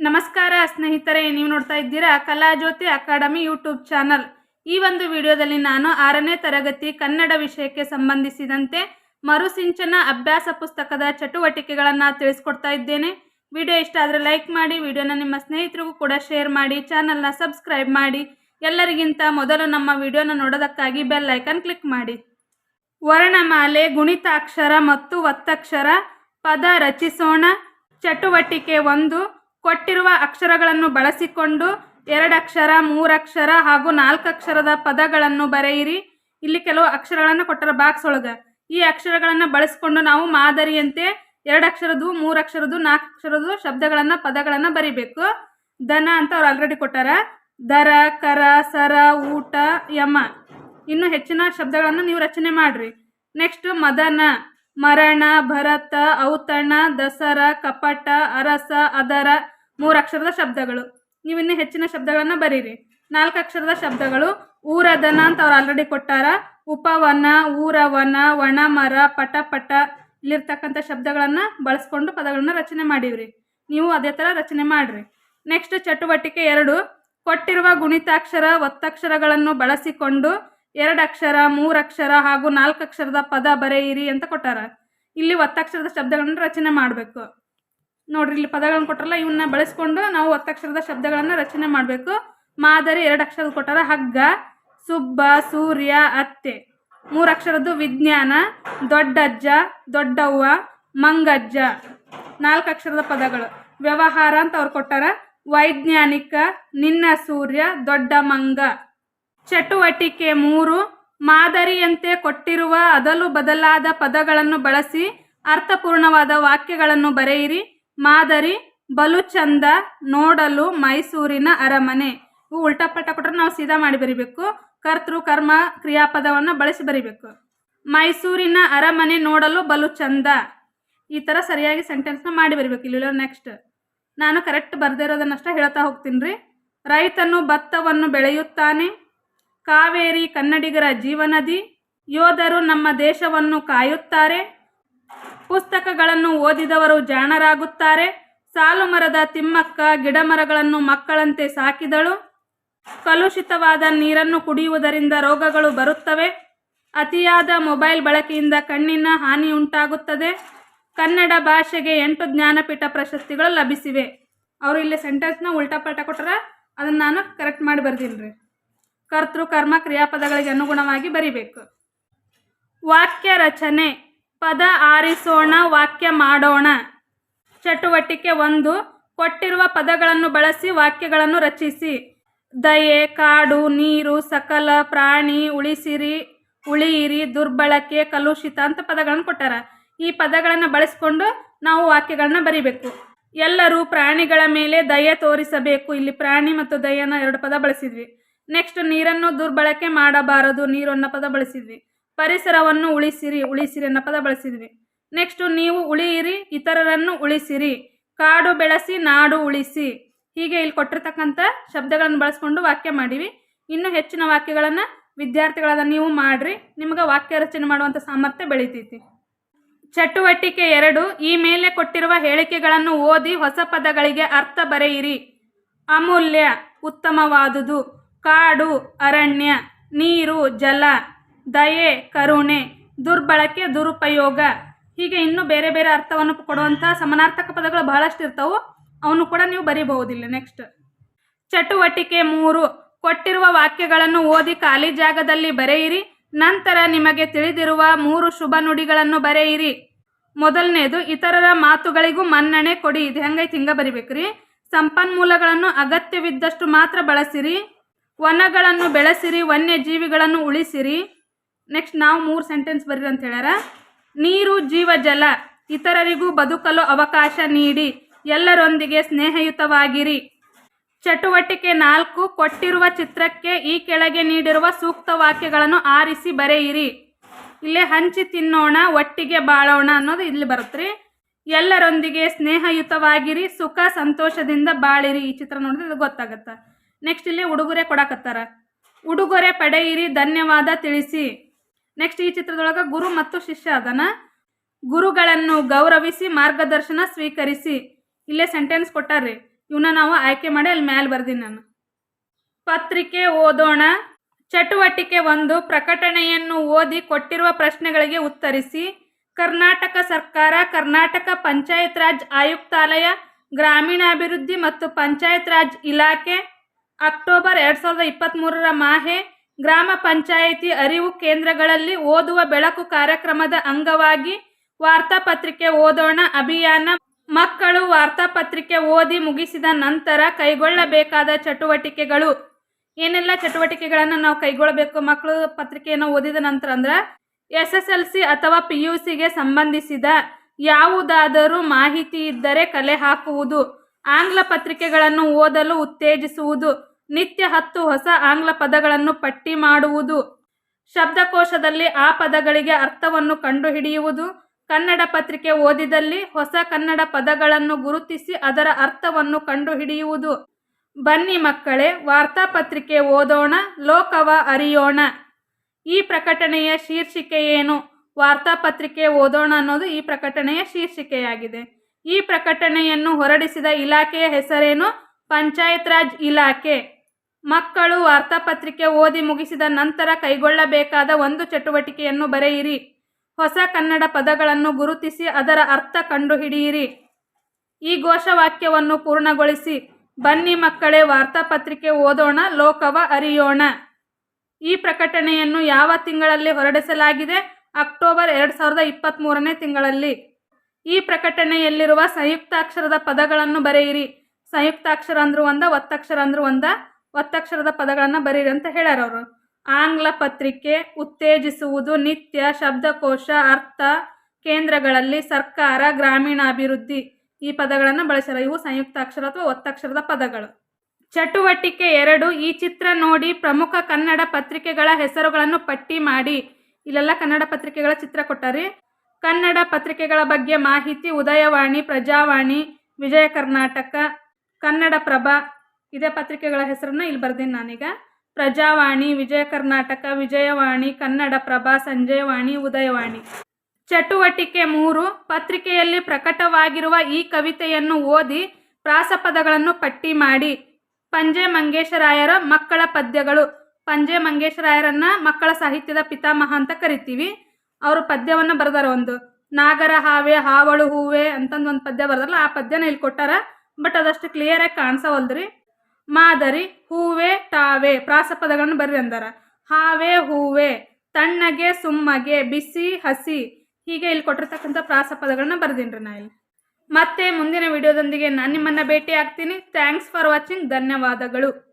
ನಮಸ್ಕಾರ ಸ್ನೇಹಿತರೆ, ನೀವು ನೋಡ್ತಾ ಇದ್ದೀರಾ ಕಲಾಜ್ಯೋತಿ ಅಕಾಡೆಮಿ ಯೂಟ್ಯೂಬ್ ಚಾನಲ್. ಈ ಒಂದು ವಿಡಿಯೋದಲ್ಲಿ ನಾನು ಆರನೇ ತರಗತಿ ಕನ್ನಡ ವಿಷಯಕ್ಕೆ ಸಂಬಂಧಿಸಿದಂತೆ ಮರುಸಿಂಚನ ಅಭ್ಯಾಸ ಪುಸ್ತಕದ ಚಟುವಟಿಕೆಗಳನ್ನು ತಿಳಿಸ್ಕೊಡ್ತಾ ಇದ್ದೇನೆ. ವಿಡಿಯೋ ಇಷ್ಟ ಆದರೆ ಲೈಕ್ ಮಾಡಿ, ವಿಡಿಯೋನ ನಿಮ್ಮ ಸ್ನೇಹಿತರಿಗೂ ಕೂಡ ಶೇರ್ ಮಾಡಿ, ಚಾನಲ್ನ ಸಬ್ಸ್ಕ್ರೈಬ್ ಮಾಡಿ, ಎಲ್ಲರಿಗಿಂತ ಮೊದಲು ನಮ್ಮ ವಿಡಿಯೋನ ನೋಡೋದಕ್ಕಾಗಿ ಬೆಲ್ ಐಕನ್ ಕ್ಲಿಕ್ ಮಾಡಿ. ವರ್ಣಮಾಲೆ, ಗುಣಿತಾಕ್ಷರ ಮತ್ತು ಒತ್ತಕ್ಷರ ಪದ ರಚಿಸೋಣ. ಚಟುವಟಿಕೆ ಒಂದು ಕೊಟ್ಟಿರುವ ಅಕ್ಷರಗಳನ್ನು ಬಳಸಿಕೊಂಡು ಎರಡಕ್ಷರ, ಮೂರಕ್ಷರ ಹಾಗೂ ನಾಲ್ಕಕ್ಷರದ ಪದಗಳನ್ನು ಬರೆಯಿರಿ. ಇಲ್ಲಿ ಕೆಲವು ಅಕ್ಷರಗಳನ್ನು ಕೊಟ್ಟರ ಬಾಕ್ಸ್ ಒಳಗೆ. ಈ ಅಕ್ಷರಗಳನ್ನು ಬಳಸಿಕೊಂಡು ನಾವು ಮಾದರಿಯಂತೆ ಎರಡಕ್ಷರದ್ದು, ಮೂರಕ್ಷರದ್ದು, ನಾಲ್ಕಕ್ಷರದ್ದು ಶಬ್ದಗಳನ್ನು, ಪದಗಳನ್ನು ಬರಿಬೇಕು. ದನ ಅಂತ ಅವ್ರು ಆಲ್ರೆಡಿ ಕೊಟ್ಟಾರ. ದರ, ಕರ, ಸರ, ಊಟ, ಯಮ. ಇನ್ನು ಹೆಚ್ಚಿನ ಶಬ್ದಗಳನ್ನು ನೀವು ರಚನೆ ಮಾಡ್ರಿ. ನೆಕ್ಸ್ಟ್ ಮದನ. ಮರಣ, ಭರತ, ಔತಣ, ದಸರ, ಕಪಟ, ಅರಸ, ಅದರ. ಮೂರಕ್ಷರದ ಶಬ್ದಗಳು. ನೀವು ಇನ್ನೂ ಹೆಚ್ಚಿನ ಶಬ್ದಗಳನ್ನು ಬರೀರಿ. ನಾಲ್ಕು ಅಕ್ಷರದ ಶಬ್ದಗಳು ಊರದನ ಅಂತ ಅವ್ರು ಆಲ್ರೆಡಿ ಕೊಟ್ಟಾರ. ಉಪವನ, ಊರವನ ಒಣಮರ ಪಟಪಟ ಇಲ್ಲಿರ್ತಕ್ಕಂಥ ಶಬ್ದಗಳನ್ನು ಬಳಸ್ಕೊಂಡು ಪದಗಳನ್ನು ರಚನೆ ಮಾಡಿವ್ರಿ. ನೀವು ಅದೇ ಥರ ರಚನೆ ಮಾಡಿರಿ. ನೆಕ್ಸ್ಟ್ ಚಟುವಟಿಕೆ ಎರಡು. ಕೊಟ್ಟಿರುವ ಗುಣಿತಾಕ್ಷರ, ಒತ್ತಕ್ಷರಗಳನ್ನು ಬಳಸಿಕೊಂಡು ಎರಡು ಅಕ್ಷರ ಮೂರಕ್ಷರ ಹಾಗೂ ನಾಲ್ಕು ಅಕ್ಷರದ ಪದ ಬರೆಯಿರಿ ಅಂತ ಕೊಟ್ಟಾರ. ಇಲ್ಲಿ ಒತ್ತಕ್ಷರದ ಶಬ್ದಗಳನ್ನು ರಚನೆ ಮಾಡಬೇಕು. ನೋಡ್ರಿ, ಇಲ್ಲಿ ಪದಗಳನ್ನು ಕೊಟ್ಟರಲ್ಲ ಇವನ್ನ ಬಳಸ್ಕೊಂಡು ನಾವು ಒತ್ತಕ್ಷರದ ಶಬ್ದಗಳನ್ನು ರಚನೆ ಮಾಡಬೇಕು. ಮಾದರಿ ಎರಡು ಅಕ್ಷರದ ಕೊಟ್ಟಾರ, ಹಗ್ಗ, ಸುಬ್ಬ, ಸೂರ್ಯ, ಅತ್ತೆ. ಮೂರು ಅಕ್ಷರದ್ದು ವಿಜ್ಞಾನ, ದೊಡ್ಡಜ್ಜ, ದೊಡ್ಡವ್ವ, ಮಂಗಜ್ಜ. ನಾಲ್ಕು ಅಕ್ಷರದ ಪದಗಳು. ವ್ಯವಹಾರ ಅಂತ ಅವ್ರು ಕೊಟ್ಟಾರ, ವೈಜ್ಞಾನಿಕ, ನಿನ್ನ ಸೂರ್ಯ, ದೊಡ್ಡ ಮಂಗ. ಚಟುವಟಿಕೆ ಮೂರು, ಮಾದರಿಯಂತೆ ಕೊಟ್ಟಿರುವ ಅದಲು ಬದಲಾದ ಪದಗಳನ್ನು ಬಳಸಿ ಅರ್ಥಪೂರ್ಣವಾದ ವಾಕ್ಯಗಳನ್ನು ಬರೆಯಿರಿ. ಮಾದರಿ ಬಲು ಚಂದ ನೋಡಲು ಮೈಸೂರಿನ ಅರಮನೆ. ಇವು ಉಲ್ಟಾ ಪಲ್ಟಾ ಕೊಟ್ಟರೆ ನಾವು ಸೀದಾ ಮಾಡಿ ಬರಿಬೇಕು. ಕರ್ತೃ, ಕರ್ಮ, ಕ್ರಿಯಾಪದವನ್ನು ಬಳಸಿ ಬರಿಬೇಕು. ಮೈಸೂರಿನ ಅರಮನೆ ನೋಡಲು ಬಲು ಚಂದ ಈ ಥರ ಸರಿಯಾಗಿ ಸೆಂಟೆನ್ಸ್ನ ಮಾಡಿ ಬರಿಬೇಕು. ಇಲ್ಲಿ ನೆಕ್ಸ್ಟ್ ನಾನು ಕರೆಕ್ಟ್ ಬರೆದಿರೋದನ್ನಷ್ಟೇ ಹೇಳ್ತಾ ಹೋಗ್ತೀನಿ ರೀ ರೈತನು ಭತ್ತವನ್ನು ಬೆಳೆಯುತ್ತಾನೆ. ಕಾವೇರಿ ಕನ್ನಡಿಗರ ಜೀವನದಿ. ಯೋಧರು ನಮ್ಮ ದೇಶವನ್ನು ಕಾಯುತ್ತಾರೆ. ಪುಸ್ತಕಗಳನ್ನು ಓದಿದವರು ಜಾಣರಾಗುತ್ತಾರೆ. ಸಾಲು ಮರದ ತಿಮ್ಮಕ್ಕ ಗಿಡಮರಗಳನ್ನು ಮಕ್ಕಳಂತೆ ಸಾಕಿದಳು. ಕಲುಷಿತವಾದ ನೀರನ್ನು ಕುಡಿಯುವುದರಿಂದ ರೋಗಗಳು ಬರುತ್ತವೆ. ಅತಿಯಾದ ಮೊಬೈಲ್ ಬಳಕೆಯಿಂದ ಕಣ್ಣಿನ ಹಾನಿ ಉಂಟಾಗುತ್ತದೆ ಕನ್ನಡ ಭಾಷೆಗೆ ಎಂಟು ಜ್ಞಾನಪೀಠ ಪ್ರಶಸ್ತಿಗಳು ಲಭಿಸಿವೆ. ಅವರು ಇಲ್ಲಿ ಸೆಂಟೆನ್ಸ್ನ ಉಲ್ಟಾ ಪಲ್ಟಾ ಕೊಟ್ಟರೆ ಅದನ್ನು ನಾನು ಕರೆಕ್ಟ್ ಮಾಡಿ ಬರ್ತೀನಿ ರೀ ಕರ್ತೃ, ಕರ್ಮ, ಕ್ರಿಯಾಪದಗಳಿಗೆ ಅನುಗುಣವಾಗಿ ಬರಿಬೇಕು. ವಾಕ್ಯ ರಚನೆ. ಪದ ಆರಿಸೋಣ, ವಾಕ್ಯ ಮಾಡೋಣ. ಚಟುವಟಿಕೆ ಒಂದು, ಕೊಟ್ಟಿರುವ ಪದಗಳನ್ನು ಬಳಸಿ ವಾಕ್ಯಗಳನ್ನು ರಚಿಸಿ. ದಯೆ, ಕಾಡು, ನೀರು, ಸಕಲ, ಪ್ರಾಣಿ, ಉಳಿಸಿರಿ, ಉಳಿಯಿರಿ, ದುರ್ಬಳಕೆ, ಕಲುಷಿತ ಅಂತ ಪದಗಳನ್ನು ಕೊಟ್ಟಾರ. ಈ ಪದಗಳನ್ನು ಬಳಸಿಕೊಂಡು ನಾವು ವಾಕ್ಯಗಳನ್ನ ಬರಿಬೇಕು. ಎಲ್ಲರೂ ಪ್ರಾಣಿಗಳ ಮೇಲೆ ದಯೆ ತೋರಿಸಬೇಕು. ಇಲ್ಲಿ ಪ್ರಾಣಿ ಮತ್ತು ದಯೆನ ಎರಡು ಪದ ಬಳಸಿದ್ವಿ. ನೆಕ್ಸ್ಟ್ ನೀರನ್ನು ದುರ್ಬಳಕೆ ಮಾಡಬಾರದು ನೀರು ಅನ್ನೋ ಪದ ಬಳಸಿದ್ವಿ. ಪರಿಸರವನ್ನು ಉಳಿಸಿರಿ ಉಳಿಸಿರಿ ಅನ್ನೋ ಪದ ಬಳಸಿದ್ವಿ. ನೆಕ್ಸ್ಟ್ ನೀವು ಉಳಿಯಿರಿ, ಇತರರನ್ನು ಉಳಿಸಿರಿ. ಕಾಡು ಬೆಳೆಸಿ, ನಾಡು ಉಳಿಸಿ. ಹೀಗೆ ಇಲ್ಲಿ ಕೊಟ್ಟಿರ್ತಕ್ಕಂಥ ಶಬ್ದಗಳನ್ನು ಬಳಸ್ಕೊಂಡು ವಾಕ್ಯ ಮಾಡಿವಿ. ಇನ್ನು ಹೆಚ್ಚಿನ ವಾಕ್ಯಗಳನ್ನು ವಿದ್ಯಾರ್ಥಿಗಳಾದ ನೀವು ಮಾಡ್ರಿ. ನಿಮ್ಗೆ ವಾಕ್ಯ ರಚನೆ ಮಾಡುವಂಥ ಸಾಮರ್ಥ್ಯ ಬೆಳಿತೈತಿ. ಚಟುವಟಿಕೆ ಎರಡು, ಈ ಮೇಲೆ ಕೊಟ್ಟಿರುವ ಹೇಳಿಕೆಗಳನ್ನು ಓದಿ ಹೊಸ ಪದಗಳಿಗೆ ಅರ್ಥ ಬರೆಯಿರಿ. ಅಮೂಲ್ಯ, ಉತ್ತಮವಾದುದು. ಕಾಡು, ಅರಣ್ಯ, ನೀರು, ಜಲ. ದಯೆ, ಕರುಣೆ, ದುರ್ಬಳಕೆ, ದುರುಪಯೋಗ ಹೀಗೆ ಇನ್ನೂ ಬೇರೆ ಬೇರೆ ಅರ್ಥವನ್ನು ಕೊಡುವಂಥ ಸಮಾನಾರ್ಥಕ ಪದಗಳು ಬಹಳಷ್ಟು ಇರ್ತವೆ. ಅವನು ಕೂಡ ನೀವು ಬರೀಬಹುದಿಲ್ಲ. ನೆಕ್ಸ್ಟ್ ಚಟುವಟಿಕೆ ಮೂರು. ಕೊಟ್ಟಿರುವ ವಾಕ್ಯಗಳನ್ನು ಓದಿ ಖಾಲಿ ಜಾಗದಲ್ಲಿ ಬರೆಯಿರಿ. ನಂತರ ನಿಮಗೆ ತಿಳಿದಿರುವ ಮೂರು ಶುಭ ನುಡಿಗಳನ್ನು ಬರೆಯಿರಿ. ಮೊದಲನೇದು, ಇತರರ ಮಾತುಗಳಿಗೂ ಮನ್ನಣೆ ಕೊಡಿ. ಇದು ಹೆಂಗೈತಿ? ಹಿಂಗೆ ಬರಿಬೇಕ್ರಿ ಸಂಪನ್ಮೂಲಗಳನ್ನು ಅಗತ್ಯವಿದ್ದಷ್ಟು ಮಾತ್ರ ಬಳಸಿರಿ. ವನಗಳನ್ನು ಬೆಳೆಸಿರಿ. ವನ್ಯಜೀವಿಗಳನ್ನು ಉಳಿಸಿರಿ. ನೆಕ್ಸ್ಟ್ ನಾವು ಮೂರು ಸೆಂಟೆನ್ಸ್ ಬರೀರಿ ಅಂತ ಹೇಳ್ಯಾರ. ನೀರು, ಜೀವ, ಜಲ, ಇತರರಿಗೂ ಬದುಕಲು ಅವಕಾಶ ನೀಡಿ, ಎಲ್ಲರೊಂದಿಗೆ ಸ್ನೇಹಯುತವಾಗಿರಿ. ಚಟುವಟಿಕೆ ನಾಲ್ಕು, ಕೊಟ್ಟಿರುವ ಚಿತ್ರಕ್ಕೆ ಈ ಕೆಳಗೆ ನೀಡಿರುವ ಸೂಕ್ತ ವಾಕ್ಯಗಳನ್ನು ಆರಿಸಿ ಬರೆಯಿರಿ. ಇಲ್ಲೇ ಹಂಚಿ ತಿನ್ನೋಣ, ಒಟ್ಟಿಗೆ ಬಾಳೋಣ ಅನ್ನೋದು ಇಲ್ಲಿ ಬರುತ್ತೆ ಎಲ್ಲರೊಂದಿಗೆ ಸ್ನೇಹಯುತವಾಗಿರಿ, ಸುಖ ಸಂತೋಷದಿಂದ ಬಾಳಿರಿ. ಈ ಚಿತ್ರ ನೋಡಿದ್ರೆ ಗೊತ್ತಾಗತ್ತೆ. ನೆಕ್ಸ್ಟ್ ಇಲ್ಲಿ ಉಡುಗೊರೆ ಕೊಡಕತ್ತಾರ. ಉಡುಗೊರೆ ಪಡೆಯಿರಿ, ಧನ್ಯವಾದ ತಿಳಿಸಿ. ನೆಕ್ಸ್ಟ್ ಈ ಚಿತ್ರದೊಳಗೆ ಗುರು ಮತ್ತು ಶಿಷ್ಯ ಅದನ. ಗುರುಗಳನ್ನು ಗೌರವಿಸಿ, ಮಾರ್ಗದರ್ಶನ ಸ್ವೀಕರಿಸಿ. ಇಲ್ಲೇ ಸೆಂಟೆನ್ಸ್ ಕೊಟ್ಟಾರ್ರಿ. ಇವನ್ನ ನಾವು ಆಯ್ಕೆ ಮಾಡಿ ಅಲ್ಲಿ ಮ್ಯಾಲ್ ಬರ್ದೀನಿ ನಾನು. ಪತ್ರಿಕೆ ಓದೋಣ. ಚಟುವಟಿಕೆ ಒಂದು, ಪ್ರಕಟಣೆಯನ್ನು ಓದಿ ಕೊಟ್ಟಿರುವ ಪ್ರಶ್ನೆಗಳಿಗೆ ಉತ್ತರಿಸಿ. ಕರ್ನಾಟಕ ಸರ್ಕಾರ, ಕರ್ನಾಟಕ ಪಂಚಾಯತ್ ರಾಜ್ ಆಯುಕ್ತಾಲಯ, ಗ್ರಾಮೀಣಾಭಿವೃದ್ಧಿ ಮತ್ತು ಪಂಚಾಯತ್ ರಾಜ್ ಇಲಾಖೆ, ಅಕ್ಟೋಬರ್ ಎರಡು ಸಾವಿರದ ಇಪ್ಪತ್ತ್ಮೂರರ ಮಾಹೆ ಗ್ರಾಮ ಪಂಚಾಯಿತಿ ಅರಿವು ಕೇಂದ್ರಗಳಲ್ಲಿ ಓದುವ ಬೆಳಕು ಕಾರ್ಯಕ್ರಮದ ಅಂಗವಾಗಿ ವಾರ್ತಾಪತ್ರಿಕೆ ಓದೋಣ ಅಭಿಯಾನ. ಮಕ್ಕಳು ವಾರ್ತಾಪತ್ರಿಕೆ ಓದಿ ಮುಗಿಸಿದ ನಂತರ ಕೈಗೊಳ್ಳಬೇಕಾದ ಚಟುವಟಿಕೆಗಳು. ಏನೆಲ್ಲ ಚಟುವಟಿಕೆಗಳನ್ನು ನಾವು ಕೈಗೊಳ್ಳಬೇಕು? ಮಕ್ಕಳು ಪತ್ರಿಕೆಯನ್ನು ಓದಿದ ನಂತರ ಅಂದ್ರೆ ಎಸ್ ಎಸ್ ಎಲ್ ಸಿ ಅಥವಾ ಪಿ ಯು ಸಿಗೆ ಸಂಬಂಧಿಸಿದ ಯಾವುದಾದರೂ ಮಾಹಿತಿ ಇದ್ದರೆ ಕಲೆ ಹಾಕುವುದು. ಆಂಗ್ಲ ಪತ್ರಿಕೆಗಳನ್ನು ಓದಲು ಉತ್ತೇಜಿಸುವುದು. ನಿತ್ಯ ಹತ್ತು ಹೊಸ ಆಂಗ್ಲ ಪದಗಳನ್ನು ಪಟ್ಟಿ ಮಾಡುವುದು. ಶಬ್ದಕೋಶದಲ್ಲಿ ಆ ಪದಗಳಿಗೆ ಅರ್ಥವನ್ನು ಕಂಡುಹಿಡಿಯುವುದು. ಕನ್ನಡ ಪತ್ರಿಕೆ ಓದಿದಲ್ಲಿ ಹೊಸ ಕನ್ನಡ ಪದಗಳನ್ನು ಗುರುತಿಸಿ ಅದರ ಅರ್ಥವನ್ನು ಕಂಡುಹಿಡಿಯುವುದು. ಬನ್ನಿ ಮಕ್ಕಳೇ ವಾರ್ತಾಪತ್ರಿಕೆ ಓದೋಣ, ಲೋಕವ ಅರಿಯೋಣ. ಈ ಪ್ರಕಟಣೆಯ ಶೀರ್ಷಿಕೆ ಏನು? ವಾರ್ತಾಪತ್ರಿಕೆ ಓದೋಣ ಅನ್ನೋದು ಈ ಪ್ರಕಟಣೆಯ ಶೀರ್ಷಿಕೆಯಾಗಿದೆ. ಈ ಪ್ರಕಟಣೆಯನ್ನು ಹೊರಡಿಸಿದ ಇಲಾಖೆಯ ಹೆಸರೇನು? ಪಂಚಾಯತ್ ರಾಜ್ ಇಲಾಖೆ. ಮಕ್ಕಳು ವಾರ್ತಾಪತ್ರಿಕೆ ಓದಿ ಮುಗಿಸಿದ ನಂತರ ಕೈಗೊಳ್ಳಬೇಕಾದ ಒಂದು ಚಟುವಟಿಕೆಯನ್ನು ಬರೆಯಿರಿ. ಹೊಸ ಕನ್ನಡ ಪದಗಳನ್ನು ಗುರುತಿಸಿ ಅದರ ಅರ್ಥ ಕಂಡುಹಿಡಿಯಿರಿ. ಈ ಘೋಷವಾಕ್ಯವನ್ನು ಪೂರ್ಣಗೊಳಿಸಿ, ಬನ್ನಿ ಮಕ್ಕಳೇ ವಾರ್ತಾಪತ್ರಿಕೆ ಓದೋಣ, ಲೋಕವ ಅರಿಯೋಣ. ಈ ಪ್ರಕಟಣೆಯನ್ನು ಯಾವ ತಿಂಗಳಲ್ಲಿ ಹೊರಡಿಸಲಾಗಿದೆ? ಅಕ್ಟೋಬರ್ ಎರಡು ಸಾವಿರದ ಇಪ್ಪತ್ತ್ಮೂರನೇ ತಿಂಗಳಲ್ಲಿ. ಈ ಪ್ರಕಟಣೆಯಲ್ಲಿರುವ ಸಂಯುಕ್ತಾಕ್ಷರದ ಪದಗಳನ್ನು ಬರೆಯಿರಿ. ಸಂಯುಕ್ತಾಕ್ಷರ ಅಂದ್ರೂ ಒಂದ ಒತ್ತಕ್ಷರ ಅಂದ್ರೂ ಒಂದ ಒತ್ತಕ್ಷರದ ಪದಗಳನ್ನು ಬರೀರಿ ಅಂತ ಹೇಳ್ಯಾರ ಅವರು. ಆಂಗ್ಲ ಪತ್ರಿಕೆ, ಉತ್ತೇಜಿಸುವುದು, ನಿತ್ಯ, ಶಬ್ದಕೋಶ, ಅರ್ಥ ಕೇಂದ್ರಗಳಲ್ಲಿ ಸರ್ಕಾರ, ಗ್ರಾಮೀಣಾಭಿವೃದ್ಧಿ ಈ ಪದಗಳನ್ನು ಬಳಸ್ಯಾರ. ಇವು ಸಂಯುಕ್ತಾಕ್ಷರ ಅಥವಾ ಒತ್ತಕ್ಷರದ ಪದಗಳು. ಚಟುವಟಿಕೆ ಎರಡು, ಈ ಚಿತ್ರ ನೋಡಿ ಪ್ರಮುಖ ಕನ್ನಡ ಪತ್ರಿಕೆಗಳ ಹೆಸರುಗಳನ್ನು ಪಟ್ಟಿ ಮಾಡಿ. ಇಲ್ಲೆಲ್ಲ ಕನ್ನಡ ಪತ್ರಿಕೆಗಳ ಚಿತ್ರ ಕೊಟ್ಟಾರಿ. ಕನ್ನಡ ಪತ್ರಿಕೆಗಳ ಬಗ್ಗೆ ಮಾಹಿತಿ, ಉದಯವಾಣಿ, ಪ್ರಜಾವಾಣಿ, ವಿಜಯ ಕರ್ನಾಟಕ, ಕನ್ನಡಪ್ರಭ ಇದೇ ಪತ್ರಿಕೆಗಳ ಹೆಸರನ್ನ ಇಲ್ಲಿ ಬರ್ದೀನಿ ನಾನೀಗ. ಪ್ರಜಾವಾಣಿ, ವಿಜಯ ಕರ್ನಾಟಕ, ವಿಜಯವಾಣಿ ಕನ್ನಡ ಪ್ರಭಾ ಸಂಜಯವಾಣಿ, ಉದಯವಾಣಿ. ಚಟುವಟಿಕೆ ಮೂರು, ಪತ್ರಿಕೆಯಲ್ಲಿ ಪ್ರಕಟವಾಗಿರುವ ಈ ಕವಿತೆಯನ್ನು ಓದಿ ಪ್ರಾಸಪದಗಳನ್ನು ಪಟ್ಟಿ ಮಾಡಿ. ಪಂಜೆ ಮಂಗೇಶರಾಯರ ಮಕ್ಕಳ ಪದ್ಯಗಳು. ಪಂಜೆ ಮಂಗೇಶರಾಯರನ್ನ ಮಕ್ಕಳ ಸಾಹಿತ್ಯದ ಪಿತಾಮಹ ಅಂತ ಕರಿತೀವಿ. ಅವರು ಪದ್ಯವನ್ನು ಬರೆದಾರ ಒಂದು. ನಾಗರ ಹಾವೆ, ಹಾವಳು ಹೂವೆ ಅಂತಂದು ಒಂದು ಪದ್ಯ ಬರ್ದಾರಲ್ಲ, ಆ ಪದ್ಯನ ಇಲ್ಲಿ ಕೊಟ್ಟಾರ. ಬಟ್ ಅದಷ್ಟು ಕ್ಲಿಯರಾಗಿ ಕಾಣಿಸವಲ್ದ್ರಿ. ಮಾದರಿ ಹೂವೆ ಟಾವೆ. ಪ್ರಾಸಪದಗಳನ್ನು ಬರ್ರಿ ಅಂದಾರ. ಹಾವೆ, ಹೂವೆ, ತಣ್ಣಗೆ, ಸುಮ್ಮಗೆ, ಬಿಸಿ, ಹಸಿ. ಹೀಗೆ ಇಲ್ಲಿ ಕೊಟ್ಟಿರ್ತಕ್ಕಂಥ ಪ್ರಾಸಪದಗಳನ್ನ ಬರ್ದೀನಿ ನಾ ಇಲ್ಲಿ. ಮತ್ತೆ ಮುಂದಿನ ವಿಡಿಯೋದೊಂದಿಗೆ ನಾನು ನಿಮ್ಮನ್ನು ಭೇಟಿ ಆಗ್ತೀನಿ ಥ್ಯಾಂಕ್ಸ್ ಫಾರ್ ವಾಚಿಂಗ್ ಧನ್ಯವಾದಗಳು.